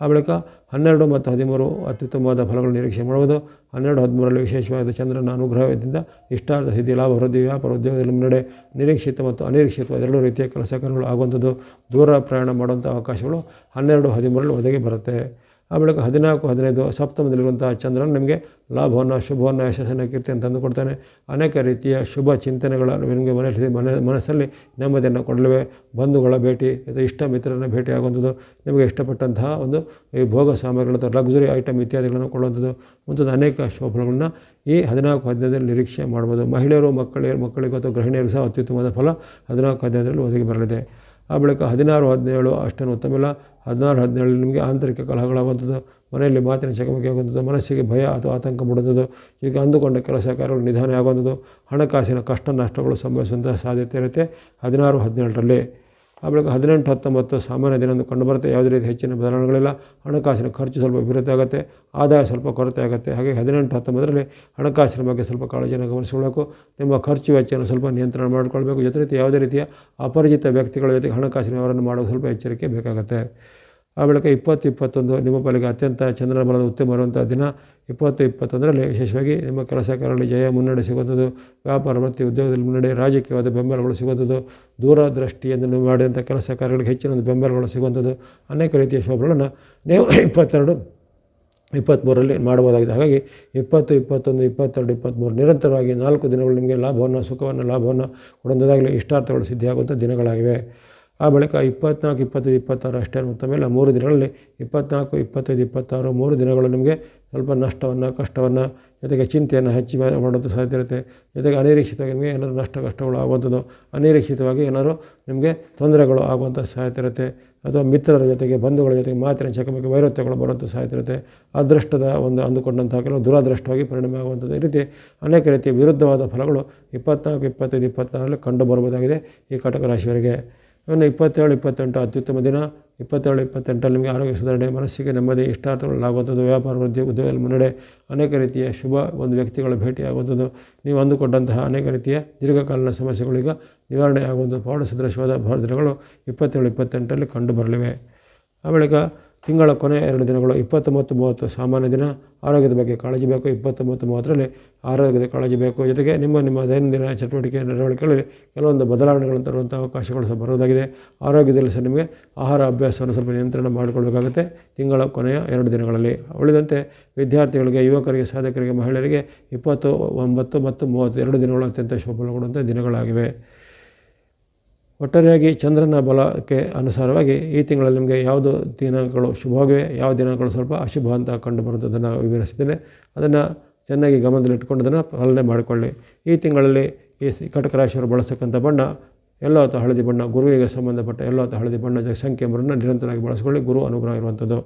ಆ ಬಳಿಕ ಹನ್ನೆರಡು ಮತ್ತು ಹದಿಮೂರು ಅತ್ಯುತ್ತಮವಾದ ಫಲಗಳನ್ನು ನಿರೀಕ್ಷೆ ಮಾಡುವುದು ಹನ್ನೆರಡು ಹದಿಮೂರರಲ್ಲಿ ವಿಶೇಷವಾದ ಚಂದ್ರನ ಅನುಗ್ರಹದಿಂದ ಇಷ್ಟಾರ್ಥ ಸಿದ್ಧಿ, ಲಾಭ, ವೃದ್ಧಿ, ವ್ಯಾಪಾರ, ಉದ್ಯೋಗದಲ್ಲಿ ಮುನ್ನಡೆ, ನಿರೀಕ್ಷಿತ ಮತ್ತು ಅನಿರೀಕ್ಷಿತ ಎರಡೂ ರೀತಿಯ ಕೆಲಸ ಕಾರ್ಯಗಳು ಆಗುವಂಥದ್ದು ದೂರ ಪ್ರಯಾಣ ಮಾಡುವಂಥ ಅವಕಾಶಗಳು ಹನ್ನೆರಡು ಹದಿಮೂರರಲ್ಲಿ ಒದಗಿ ಬರುತ್ತೆ. ಆ ಬಳಿಕ ಹದಿನಾಲ್ಕು, ಹದಿನೈದು ಸಪ್ತಮದಲ್ಲಿರುವಂಥ ಚಂದ್ರನು ನಿಮಗೆ ಲಾಭವನ್ನು, ಶುಭವನ್ನು, ಯಶಸ್ಸನ್ನು, ಕೀರ್ತಿಯನ್ನು ತಂದುಕೊಡ್ತಾನೆ ಅನೇಕ ರೀತಿಯ ಶುಭ ಚಿಂತನೆಗಳ ನಿಮಗೆ ಮನೆ ಮನಸ್ಸಲ್ಲಿ ನೆಮ್ಮದಿಯನ್ನು ಕೊಡಲಿವೆ. ಬಂಧುಗಳ ಭೇಟಿ, ಇಷ್ಟ ಮಿತ್ರರನ್ನು ಭೇಟಿ ಆಗುವಂಥದ್ದು, ನಿಮಗೆ ಇಷ್ಟಪಟ್ಟಂತಹ ಒಂದು ಈ ಭೋಗ ಸಾಮಗ್ರಿಗಳು ಅಥವಾ ಲಕ್ಸುರಿ ಐಟಮ್ ಇತ್ಯಾದಿಗಳನ್ನು ಕೊಡುವಂಥದ್ದು, ಮುಂತಾದ ಅನೇಕ ಶೋಭಗಳನ್ನು ಈ ಹದಿನಾಲ್ಕು, ಹದಿನೈದರಲ್ಲಿ ನಿರೀಕ್ಷೆ ಮಾಡ್ಬೋದು. ಮಹಿಳೆಯರು, ಮಕ್ಕಳಿಗೆ, ಮಕ್ಕಳಿಗೂ ಅಥವಾ ಗೃಹಿಣಿಯರು ಸಹ ಅತ್ಯುತ್ತಮವಾದ ಫಲ ಹದಿನಾಲ್ಕು, ಹದಿನೈದರಲ್ಲಿ ಒದಗಿ ಬರಲಿದೆ. ಆ ಬಳಿಕ ಹದಿನಾರು, ಹದಿನೇಳು, ಅಷ್ಟೇನು ಉತ್ತಮ ಇಲ್ಲ ಹದಿನಾರು, ಹದಿನೇಳು ನಿಮಗೆ ಆಂತರಿಕ ಕಲಹಗಳಾಗುವಂಥದ್ದು ಮನೆಯಲ್ಲಿ ಮಾತಿನ ಚಕಮಕಿ ಆಗುವಂಥದ್ದು, ಮನಸ್ಸಿಗೆ ಭಯ ಅಥವಾ ಆತಂಕ ಮೂಡುವಂಥದ್ದು. ಈಗ ಅಂದುಕೊಂಡ ಕೆಲಸ ಕಾರ್ಯಗಳು ನಿಧಾನ ಆಗುವಂಥದ್ದು. ಹಣಕಾಸಿನ ಕಷ್ಟ ನಷ್ಟಗಳು ಸಂಭವಿಸುವಂತಹ ಸಾಧ್ಯತೆ ಇರುತ್ತೆ. ಹದಿನಾರು, ಹದಿನೇಳರಲ್ಲಿ ಆ ಬಳಿಕ ಹದಿನೆಂಟು, ಹತ್ತೊಂಬತ್ತು ಸಾಮಾನ್ಯ ದಿನ ಕಂಡುಬರುತ್ತೆ ಯಾವುದೇ ರೀತಿ ಹೆಚ್ಚಿನ ಬದಲಾವಣೆಗಳಿಲ್ಲ. ಹಣಕಾಸಿನ ಖರ್ಚು ಸ್ವಲ್ಪ ಅಭಿವೃದ್ಧಿ ಆಗುತ್ತೆ. ಆದಾಯ ಸ್ವಲ್ಪ ಕೊರತೆ ಆಗುತ್ತೆ. ಹಾಗೆ ಹದಿನೆಂಟು, ಹತ್ತೊಂಬತ್ತರಲ್ಲಿ ಹಣಕಾಸಿನ ಬಗ್ಗೆ ಸ್ವಲ್ಪ ಕಾಳಜಿಯನ್ನು ಗಮನಿಸಿಕೊಳ್ಳಬೇಕು. ನಿಮ್ಮ ಖರ್ಚು ವೆಚ್ಚವನ್ನು ಸ್ವಲ್ಪ ನಿಯಂತ್ರಣ ಮಾಡಿಕೊಳ್ಬೇಕು. ಜೊತೆ ರೀತಿ ಯಾವುದೇ ರೀತಿಯ ಅಪರಿಚಿತ ವ್ಯಕ್ತಿಗಳ ಜೊತೆಗೆ ಹಣಕಾಸಿನ ವ್ಯವಹಾರವನ್ನು ಮಾಡೋದು ಸ್ವಲ್ಪ ಎಚ್ಚರಿಕೆ ಬೇಕಾಗುತ್ತೆ. ಆ ಬಳಿಕ ಇಪ್ಪತ್ತು ಇಪ್ಪತ್ತೊಂದು ನಿಮ್ಮ ಬಳಿಗೆ ಅತ್ಯಂತ ಚಂದ್ರನ ಬಲದ ಉತ್ತಮ ಇರುವಂಥ ದಿನ. ಇಪ್ಪತ್ತು ಇಪ್ಪತ್ತೊಂದರಲ್ಲಿ ವಿಶೇಷವಾಗಿ ನಿಮ್ಮ ಕೆಲಸ ಕಾರ್ಯಗಳಲ್ಲಿ ಜಯ ಮುನ್ನಡೆ ಸಿಗುವಂಥದ್ದು. ವ್ಯಾಪಾರ, ವೃತ್ತಿ, ಉದ್ಯೋಗದಲ್ಲಿ ಮುನ್ನಡೆ, ರಾಜಕೀಯವಾದ ಬೆಂಬಲಗಳು ಸಿಗುವಂಥದ್ದು. ದೂರದೃಷ್ಟಿಯಿಂದ ನೀವು ಮಾಡಿದಂಥ ಕೆಲಸ ಕಾರ್ಯಗಳಿಗೆ ಹೆಚ್ಚಿನ ಒಂದು ಬೆಂಬಲಗಳು ಸಿಗುವಂಥದ್ದು. ಅನೇಕ ರೀತಿಯ ಶೋಭಗಳನ್ನು ನೀವು ಇಪ್ಪತ್ತೆರಡು, ಇಪ್ಪತ್ತ್ಮೂರರಲ್ಲಿ ಮಾಡಬಹುದಾಗಿದೆ. ಹಾಗಾಗಿ ಇಪ್ಪತ್ತು, ಇಪ್ಪತ್ತೊಂದು, ಇಪ್ಪತ್ತೆರಡು, ಇಪ್ಪತ್ತ್ಮೂರು ನಿರಂತರವಾಗಿ ನಾಲ್ಕು ದಿನಗಳು ನಿಮಗೆ ಲಾಭವನ್ನು, ಸುಖವನ್ನು, ಲಾಭವನ್ನು ಕೊಡುವಂಥದ್ದಾಗಲಿ. ಇಷ್ಟಾರ್ಥಗಳು ಸಿದ್ಧಿಯಾಗುವಂಥ ದಿನಗಳಾಗಿವೆ. ಆ ಬಳಿಕ ಇಪ್ಪತ್ನಾಲ್ಕು, ಇಪ್ಪತ್ತೈದು, ಇಪ್ಪತ್ತಾರು ಅಷ್ಟೇ ಇಲ್ಲ ಮೂರು ದಿನಗಳಲ್ಲಿ ಇಪ್ಪತ್ನಾಲ್ಕು, ಇಪ್ಪತ್ತೈದು, ಇಪ್ಪತ್ತಾರು ಮೂರು ದಿನಗಳು ನಿಮಗೆ ಸ್ವಲ್ಪ ನಷ್ಟವನ್ನು, ಕಷ್ಟವನ್ನು, ಜೊತೆಗೆ ಚಿಂತೆಯನ್ನು ಹೆಚ್ಚಿ ಮಾಡೋದು ಸಾಧ್ಯ ಇರುತ್ತೆ. ಜೊತೆಗೆ ಅನಿರೀಕ್ಷಿತವಾಗಿ ನಿಮಗೆ ಏನಾದರೂ ನಷ್ಟ, ಕಷ್ಟಗಳು ಆಗುವಂಥದ್ದು, ಅನಿರೀಕ್ಷಿತವಾಗಿ ಏನಾದರೂ ನಿಮಗೆ ತೊಂದರೆಗಳು ಆಗುವಂಥ ಸಾಧ್ಯತೆ ಇರುತ್ತೆ. ಅಥವಾ ಮಿತ್ರರ ಜೊತೆಗೆ, ಬಂಧುಗಳ ಜೊತೆಗೆ ಮಾತಿನ ಚಕಮಕಿ ವೈರತ್ವಗಳು ಬರುವಂಥ ಸಾಧ್ಯತೆ ಇರುತ್ತೆ. ಅದೃಷ್ಟದ ಒಂದು ಅಂದುಕೊಂಡಂತಹ ಕೆಲವು ದುರಾದೃಷ್ಟವಾಗಿ ಪರಿಣಾಮ ಆಗುವಂಥದ್ದು ಈ ರೀತಿ ಅನೇಕ ರೀತಿಯ ವಿರುದ್ಧವಾದ ಫಲಗಳು ಇಪ್ಪತ್ನಾಲ್ಕು, ಇಪ್ಪತ್ತೈದು, ಇಪ್ಪತ್ತಾರರಲ್ಲಿ ಕಂಡು ಬರ್ಬೋದಾಗಿದೆ ಈ ಕಟಕ ರಾಶಿಯವರಿಗೆ. ಇನ್ನು ಇಪ್ಪತ್ತೇಳು, ಇಪ್ಪತ್ತೆಂಟು ಅತ್ಯುತ್ತಮ ದಿನ. ಇಪ್ಪತ್ತೇಳು, ಇಪ್ಪತ್ತೆಂಟರಲ್ಲಿ ನಿಮಗೆ ಆರೋಗ್ಯ ಸುಧಾರಣೆ, ಮನಸ್ಸಿಗೆ ನೆಮ್ಮದಿ, ಇಷ್ಟಾರ್ಥಗಳಾಗುವಂಥದ್ದು, ವ್ಯಾಪಾರ, ವೃದ್ಧಿ, ಉದ್ಯೋಗದಲ್ಲಿ ಮುನ್ನಡೆ, ಅನೇಕ ರೀತಿಯ ಶುಭ, ಒಂದು ವ್ಯಕ್ತಿಗಳ ಭೇಟಿಯಾಗುವಂಥದ್ದು. ನೀವು ಅಂದುಕೊಂಡಂತಹ ಅನೇಕ ರೀತಿಯ ದೀರ್ಘಕಾಲೀನ ಸಮಸ್ಯೆಗಳೀಗ ನಿವಾರಣೆ ಆಗುವಂಥ ಪ್ರೌಢ ಸದೃಶವಾದ ಭಾರತಗಳು ಇಪ್ಪತ್ತೇಳು, ಇಪ್ಪತ್ತೆಂಟರಲ್ಲಿ ಕಂಡು ಬರಲಿವೆ ಆ ಬಳಿಕ ತಿಂಗಳ ಕೊನೆಯ ಎರಡು ದಿನಗಳು, ಇಪ್ಪತ್ತೊಂಬತ್ತು ಮೂವತ್ತು ಸಾಮಾನ್ಯ ದಿನ, ಆರೋಗ್ಯದ ಬಗ್ಗೆ ಕಾಳಜಿ ಬೇಕು, ಇಪ್ಪತ್ತೊಂಬತ್ತು ಮೂವತ್ತರಲ್ಲಿ ಆರೋಗ್ಯದ ಕಾಳಜಿ ಬೇಕು. ಜೊತೆಗೆ ನಿಮ್ಮ ನಿಮ್ಮ ದೈನಂದಿನ ಚಟುವಟಿಕೆ ನಡವಳಿಕೆಗಳಲ್ಲಿ ಕೆಲವೊಂದು ಬದಲಾವಣೆಗಳನ್ನು ತರುವಂಥ ಅವಕಾಶಗಳು ಸಹ ಬರೋದಾಗಿದೆ ಆರೋಗ್ಯದಲ್ಲಿ ಸಹ ನಿಮಗೆ ಆಹಾರ ಅಭ್ಯಾಸವನ್ನು ಸ್ವಲ್ಪ ನಿಯಂತ್ರಣ ಮಾಡಿಕೊಳ್ಬೇಕಾಗುತ್ತೆ. ತಿಂಗಳ ಕೊನೆಯ ಎರಡು ದಿನಗಳಲ್ಲಿ ಉಳಿದಂತೆ ವಿದ್ಯಾರ್ಥಿಗಳಿಗೆ, ಯುವಕರಿಗೆ, ಸಾಧಕರಿಗೆ, ಮಹಿಳೆಯರಿಗೆ ಇಪ್ಪತ್ತು ಒಂಬತ್ತು ಮತ್ತು ಮೂವತ್ತು ಎರಡು ದಿನಗಳು ಅತ್ಯಂತ ಶುಭ ದಿನಗಳಾಗಿವೆ. ಒಟ್ಟಾರೆಯಾಗಿ ಚಂದ್ರನ ಬಲಕ್ಕೆ ಅನುಸಾರವಾಗಿ ಈ ತಿಂಗಳಲ್ಲಿ ನಿಮಗೆ ಯಾವುದು ದಿನಗಳು ಶುಭವಾಗಿವೆ, ಯಾವ ದಿನಗಳು ಸ್ವಲ್ಪ ಅಶುಭ ಅಂತ ಕಂಡು ಬರುವಂಥದ್ದನ್ನು ವಿವರಿಸಿದ್ದೇನೆ. ಅದನ್ನು ಚೆನ್ನಾಗಿ ಗಮನದಲ್ಲಿಟ್ಟುಕೊಂಡು ಅದನ್ನು ಪಾಲನೆ ಮಾಡಿಕೊಳ್ಳಿ. ಈ ತಿಂಗಳಲ್ಲಿ ಈ ಕಟಕ ರಾಶಿಯವರು ಬಳಸ್ತಕ್ಕಂಥ ಬಣ್ಣ ಎಲ್ಲೋ ಅಥವಾ ಹಳದಿ ಬಣ್ಣ, ಗುರುವಿಗೆ ಸಂಬಂಧಪಟ್ಟ ಎಲ್ಲೋ ಅಥವಾ ಹಳದಿ ಬಣ್ಣ ಸಂಖ್ಯೆ ಮೂರನ್ನು ನಿರಂತರವಾಗಿ ಬಳಸಿಕೊಳ್ಳಿ. ಗುರು ಅನುಗ್ರಹ ಇರುವಂಥದ್ದು.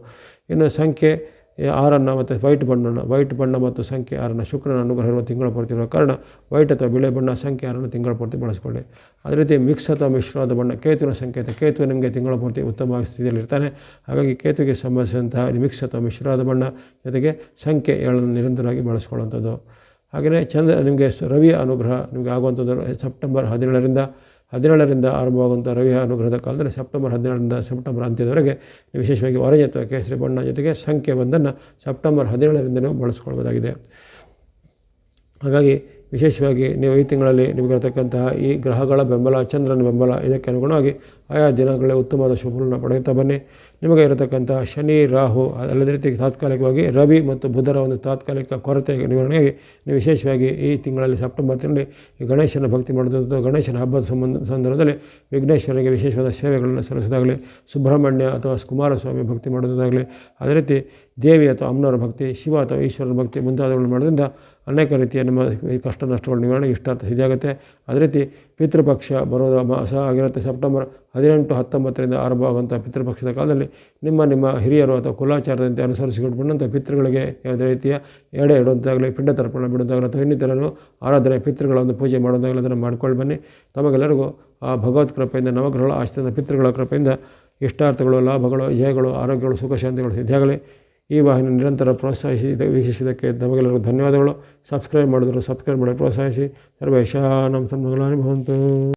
ಇನ್ನು ಸಂಖ್ಯೆ ಆರನ್ನು ಮತ್ತು ವೈಟ್ ಬಣ್ಣನ ವೈಟ್ ಬಣ್ಣ ಮತ್ತು ಸಂಖ್ಯೆ ಆರನ್ನು ಶುಕ್ರನ ಅನುಗ್ರಹ ಇರುವ ತಿಂಗಳ ಪೂರ್ತಿ ಇರುವ ಕಾರಣ ವೈಟ್ ಅಥವಾ ಬಿಳೆ ಬಣ್ಣ ಸಂಖ್ಯೆ ಆರನ್ನು ತಿಂಗಳ ಪೂರ್ತಿ ಬಳಸಿಕೊಳ್ಳಿ. ಅದೇ ರೀತಿ ಮಿಕ್ಸ್ ಅಥವಾ ಮಿಶ್ರವಾದ ಬಣ್ಣ ಕೇತುವಿನ ಸಂಕೇತ ಕೇತು ನಿಮಗೆ ತಿಂಗಳ ಪೂರ್ತಿ ಉತ್ತಮ ಸ್ಥಿತಿಯಲ್ಲಿ ಇರ್ತಾನೆ. ಹಾಗಾಗಿ ಕೇತುವಿಗೆ ಸಂಬಂಧಿಸಿದಂತಹ ಮಿಕ್ಸ್ ಅಥವಾ ಮಿಶ್ರವಾದ ಬಣ್ಣ ಜೊತೆಗೆ ಸಂಖ್ಯೆ ಏಳನ್ನು ನಿರಂತರವಾಗಿ ಬಳಸ್ಕೊಳ್ಳುವಂಥದ್ದು. ಹಾಗೆಯೇ ಚಂದ್ರ ನಿಮಗೆ ರವಿಯ ಅನುಗ್ರಹ ನಿಮಗೆ ಆಗುವಂಥದ್ದು. ಸೆಪ್ಟೆಂಬರ್ ಹದಿನೇಳರಿಂದ ಹದಿನೇಳರಿಂದ ಆರಂಭವಾಗುವಂಥ ರವಿ ಅನುಗ್ರಹದ ಕಾಲದಲ್ಲಿ ಸೆಪ್ಟೆಂಬರ್ ಹದಿನೇಳರಿಂದ ಸೆಪ್ಟೆಂಬರ್ ಅಂತ್ಯದವರೆಗೆ ವಿಶೇಷವಾಗಿ ಆರೆಂಜ್ ಅಥವಾ ಕೇಸರಿ ಬಣ್ಣ ಜೊತೆಗೆ ಸಂಖ್ಯೆ ಒಂದನ್ನು ಸೆಪ್ಟೆಂಬರ್ ಹದಿನೇಳರಿಂದ ನೀವು ಬಳಸ್ಕೊಳ್ಬೋದಾಗಿದೆ. ಹಾಗಾಗಿ ವಿಶೇಷವಾಗಿ ನೀವು ಈ ತಿಂಗಳಲ್ಲಿ ನಿಮಗಿರತಕ್ಕಂತಹ ಈ ಗ್ರಹಗಳ ಬೆಂಬಲ, ಚಂದ್ರನ ಬೆಂಬಲ, ಇದಕ್ಕೆ ಅನುಗುಣವಾಗಿ ಆಯಾ ದಿನಗಳೇ ಉತ್ತಮವಾದ ಶುಭಗಳನ್ನು ಪಡೆಯುತ್ತಾ ಬನ್ನಿ. ನಿಮಗೆ ಇರತಕ್ಕಂತಹ ಶನಿ, ರಾಹು, ಅಲ್ಲದೇ ರೀತಿ ತಾತ್ಕಾಲಿಕವಾಗಿ ರವಿ ಮತ್ತು ಬುಧರ ಒಂದು ತಾತ್ಕಾಲಿಕ ಕೊರತೆ ನಿವಾರಣೆಗೆ ನೀವು ವಿಶೇಷವಾಗಿ ಈ ತಿಂಗಳಲ್ಲಿ ಸೆಪ್ಟೆಂಬರ್ ತಿಂಗಳಲ್ಲಿ ಗಣೇಶನ ಭಕ್ತಿ ಮಾಡೋದು ಗಣೇಶನ ಹಬ್ಬದ ಸಂಬಂಧ ಸಂದರ್ಭದಲ್ಲಿ ವಿಘ್ನೇಶ್ವರನಿಗೆ ವಿಶೇಷವಾದ ಸೇವೆಗಳನ್ನು ಸಲ್ಲಿಸೋದಾಗಲಿ ಸುಬ್ರಹ್ಮಣ್ಯ ಅಥವಾ ಕುಮಾರಸ್ವಾಮಿ ಭಕ್ತಿ ಮಾಡೋದಾಗಲಿ ಅದೇ ರೀತಿ ದೇವಿ ಅಥವಾ ಅಮ್ಮನವರ ಭಕ್ತಿ, ಶಿವ ಅಥವಾ ಈಶ್ವರನ ಭಕ್ತಿ ಮುಂತಾದವುಗಳನ್ನು ಮಾಡೋದ್ರಿಂದ ಅನೇಕ ರೀತಿಯ ನಿಮ್ಮ ಈ ಕಷ್ಟ ನಷ್ಟಗಳ ನಿವಾರಣೆ ಇಷ್ಟಾರ್ಥ ಸಿದ್ಧಿಯಾಗುತ್ತೆ ಅದೇ ರೀತಿ ಪಿತೃಪಕ್ಷ ಬರೋದು ಮಾಸ ಆಗಿರುತ್ತೆ. ಸೆಪ್ಟೆಂಬರ್ ಹದಿನೆಂಟು, ಹತ್ತೊಂಬತ್ತರಿಂದ ಆರಂಭವಾಗುವಂಥ ಪಿತೃಪಕ್ಷದ ಕಾಲದಲ್ಲಿ ನಿಮ್ಮ ನಿಮ್ಮ ಹಿರಿಯರು ಅಥವಾ ಕುಲಾಚಾರದಂತೆ ಅನುಸರಿಸಿಕೊಂಡು ಬಂದಂಥ ಪಿತೃಗಳಿಗೆ ಯಾವುದೇ ರೀತಿಯ ಎಡೆ ಇಡುವಂತಾಗಲಿ, ಪಿಂಡ ತರ್ಪಣ ಬಿಡುವಂತಾಗಲಿ ಅಥವಾ ಇನ್ನಿತರನು ಆರಾಧನೆ ಪಿತೃಗಳ ಒಂದು ಪೂಜೆ ಮಾಡೋದಾಗಲಿ ಅದನ್ನು ಮಾಡ್ಕೊಂಡು ಬನ್ನಿ. ತಮಗೆಲ್ಲರಿಗೂ ಆ ಭಗವತ್ ಕೃಪೆಯಿಂದ, ನವಗ್ರಹಗಳ ಆಶ್ರಯದ ಪಿತೃಗಳ ಕೃಪೆಯಿಂದ ಇಷ್ಟಾರ್ಥಗಳು, ಲಾಭಗಳು, ಜಯಗಳು, ಆರೋಗ್ಯಗಳು ಸುಖ ಶಾಂತಿಗಳು ಸಿದ್ಧಿಯಾಗಲಿ ಈ ವಾಹಿನಿ ನಿರಂತರ ಪ್ರೋತ್ಸಾಹಿಸಿ ವೀಕ್ಷಿಸಿದ್ದಕ್ಕೆ ನಮಗೆಲ್ಲರಿಗೂ ಧನ್ಯವಾದಗಳು. ಸಬ್ಸ್ಕ್ರೈಬ್ ಮಾಡಿದ್ರು ಸಬ್ಸ್ಕ್ರೈಬ್ ಮಾಡಿ, ಪ್ರೋತ್ಸಾಹಿಸಿ. ಸರ್ವೇಶಾನಂ ಸನ್ಮಂಗಲಾನಿ ಭವಂತು.